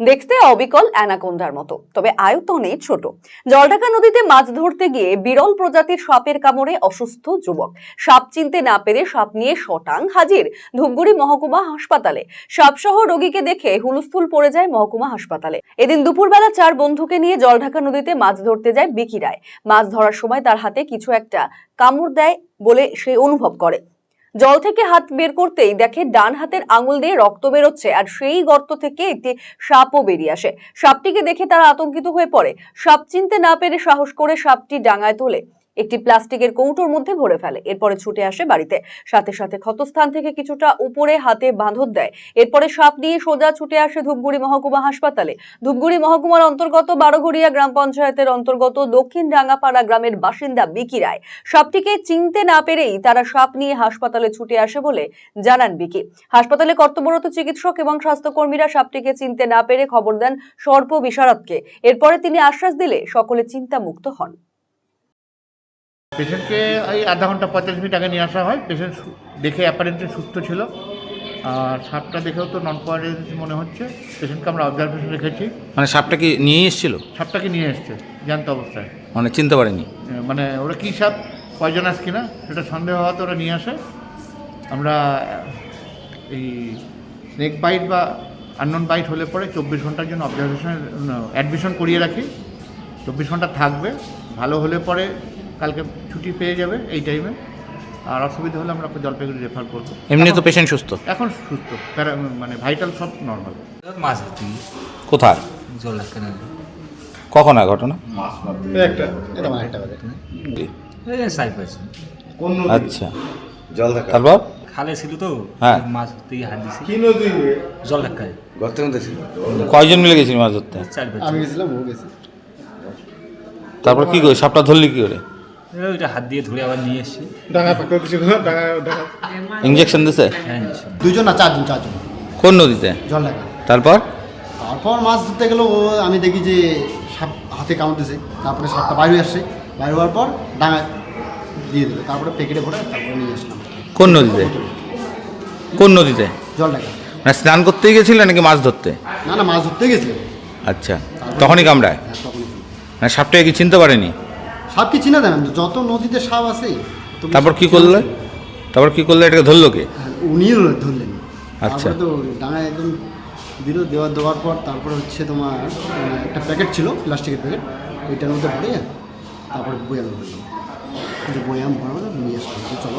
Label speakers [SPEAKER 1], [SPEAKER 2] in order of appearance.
[SPEAKER 1] দেখতে অবিকল অ্যানাকোন্ডার মতো, তবে আয়তনে ছোট। জলঢাকা নদীতে মাছ ধরতে গিয়ে বিরল প্রজাতির সাপের কামড়ে অসুস্থ যুবক। সাপ চিনতে না পেরে সাপ নিয়ে শটাং হাজির ধূপগুড়ি মহকুমা হাসপাতালে। সাপসহ রোগীকে দেখে হুলস্থুল পড়ে যায় মহকুমা হাসপাতালে। এদিন দুপুরবেলা চার বন্ধুকে নিয়ে জলঢাকা নদীতে মাছ ধরতে যায় বিকি রায় মাছ ধরার সময় তার হাতে কিছু একটা কামড় দেয় বলে সে অনুভব করে। জল থেকে হাত বের করতেই দেখে ডান হাতের আঙুল দিয়ে রক্ত বেরোচ্ছে আর সেই গর্ত থেকে একটি সাপও বেরিয়ে আসে। সাপটিকে দেখে তারা আতঙ্কিত হয়ে পড়ে। সাপ চিনতে না পেরে সাহস করে সাপটি ডাঙায় তোলে। একটি প্লাস্টিকের কৌটোর মধ্যে ভরে ফেলে। এরপরে ছুটে আসে বাড়িতে। সাথে সাথে ক্ষতস্থান থেকে কিছুটা উপরে হাতে বাঁধর দেয়। এরপরে সাপ নিয়ে সোজা ছুটে আসে ধূপগুড়ি মহকুমা হাসপাতালে। ধূপগুড়ি মহকুমার অন্তর্গত বারোঘড়িয়া গ্রাম পঞ্চায়েতের অন্তর্গত দক্ষিণ রাঙ্গাপাড়া গ্রামের বাসিন্দা বিকি রায়। সাপটিকে চিনতে না পেরেই তারা সাপ নিয়ে হাসপাতালে ছুটে আসে বলে জানান বিকি। হাসপাতালে কর্তব্যরত চিকিৎসক এবং স্বাস্থ্যকর্মীরা সাপটিকে চিনতে না পেরে খবর দেন সর্প বিশারদকে। এরপরে তিনি আশ্বাস দিলে সকলে চিন্তামুক্ত হন।
[SPEAKER 2] পেশেন্টকে এই আধা ঘণ্টা পঁয়তাল্লিশ মিনিট আগে নিয়ে আসা হয়। পেশেন্ট দেখে অ্যাপারেন্টলি সুস্থ ছিল। আর সাপটা দেখেও তো নন পয়েন্ট মনে হচ্ছে। পেশেন্টকে আমরা অবজারভেশন রেখেছি।
[SPEAKER 3] মানে সাপটা কি নিয়ে এসেছিল?
[SPEAKER 2] সাপটাকে নিয়ে এসছে জ্যান্ত অবস্থায়।
[SPEAKER 3] মানে চিনতে পারেনি?
[SPEAKER 2] মানে ওরা কী সাপ পয়জনাস কিনা সেটা সন্দেহ হওয়াতে ওরা নিয়ে আসে। আমরা এই স্নেক বাইট বা আননোন বাইট হলে পরে চব্বিশ ঘণ্টার জন্য অবজারভেশন অ্যাডমিশন করিয়ে রাখি। চব্বিশ ঘণ্টা থাকবে। ভালো হলে পরে কালকে ছুটি পেয়ে যাবে এই টাইমে আর অসুবিধা হলে আমরা জলপাইগুড়ি রেফার করব।
[SPEAKER 3] এমনি তো পেশেন্ট সুস্থ?
[SPEAKER 2] এখন সুস্থ। প্যারা মানে ভাইটাল সব নর্মাল
[SPEAKER 4] মাছ ধরতে গিয়ে
[SPEAKER 3] কোথায়
[SPEAKER 4] জল না
[SPEAKER 3] কখন আর ঘটনা
[SPEAKER 4] সাই পাইছে
[SPEAKER 3] আচ্ছা। তারপর?
[SPEAKER 4] খালে ছিল তো
[SPEAKER 3] হ্যাঁ।
[SPEAKER 4] মাছ ধরতে গিয়ে হাত দিছি। জল ধাক্কায়
[SPEAKER 5] গর্তের মধ্যে ছিল।
[SPEAKER 3] কয়জন মিলে গেছিলি মাছ ধরতে
[SPEAKER 5] আমি গেছিলাম ও গেছে।
[SPEAKER 3] তারপর কি করে? সাপটা ধরলি কি করে?
[SPEAKER 4] ওইটা হাত দিয়ে ধরে আবার নিয়ে এসছি
[SPEAKER 5] ডাঙা পাকা কিছু ডাঙা ডাঙা।
[SPEAKER 3] ইঞ্জেকশন দিছে?
[SPEAKER 4] হ্যাঁ
[SPEAKER 6] দুজন না চারজন চারজন।
[SPEAKER 3] কোন নদীতে?
[SPEAKER 6] জল লাগা
[SPEAKER 3] তারপর?
[SPEAKER 6] তারপর মাছ ধরতে গেলো ও আমি দেখি যে সাপ হাতে কামড়তেছে তারপরে সাপটা বাইরে আসছে। বাইরে হওয়ার পর ডাঙায় দিয়ে দিল। তারপরে প্যাকেটে ভরে তারপরে নিয়ে আসলাম।
[SPEAKER 3] কোন নদীতে? কোন নদীতে?
[SPEAKER 6] জল লাগা
[SPEAKER 3] মানে স্নান করতেই গেছিলে নাকি মাছ ধরতে?
[SPEAKER 6] না না মাছ ধরতে গেছিল।
[SPEAKER 3] আচ্ছা। তখনই কামড়ায়?
[SPEAKER 6] হ্যাঁ তখন
[SPEAKER 3] মানে সাপটাকে কি চিনতে পারেনি?
[SPEAKER 6] সাপ কি চিনা দেন? যত নদীতে সাপ আছে তো
[SPEAKER 3] তারপর কি করলে? তারপর কি করলে এটাকে ধরলো কে?
[SPEAKER 6] হ্যাঁ, উনিও ধরলেন।
[SPEAKER 3] আচ্ছা।
[SPEAKER 6] তো ডাঙায় একদম দিল দেওয়া দেওয়ার পর তারপর হচ্ছে তোমার একটা প্যাকেট ছিল প্লাস্টিকের প্যাকেট ওইটার মধ্যে ভরে তারপর বয়াম যে বয়াম ভরা নিয়ে আসলো। চলো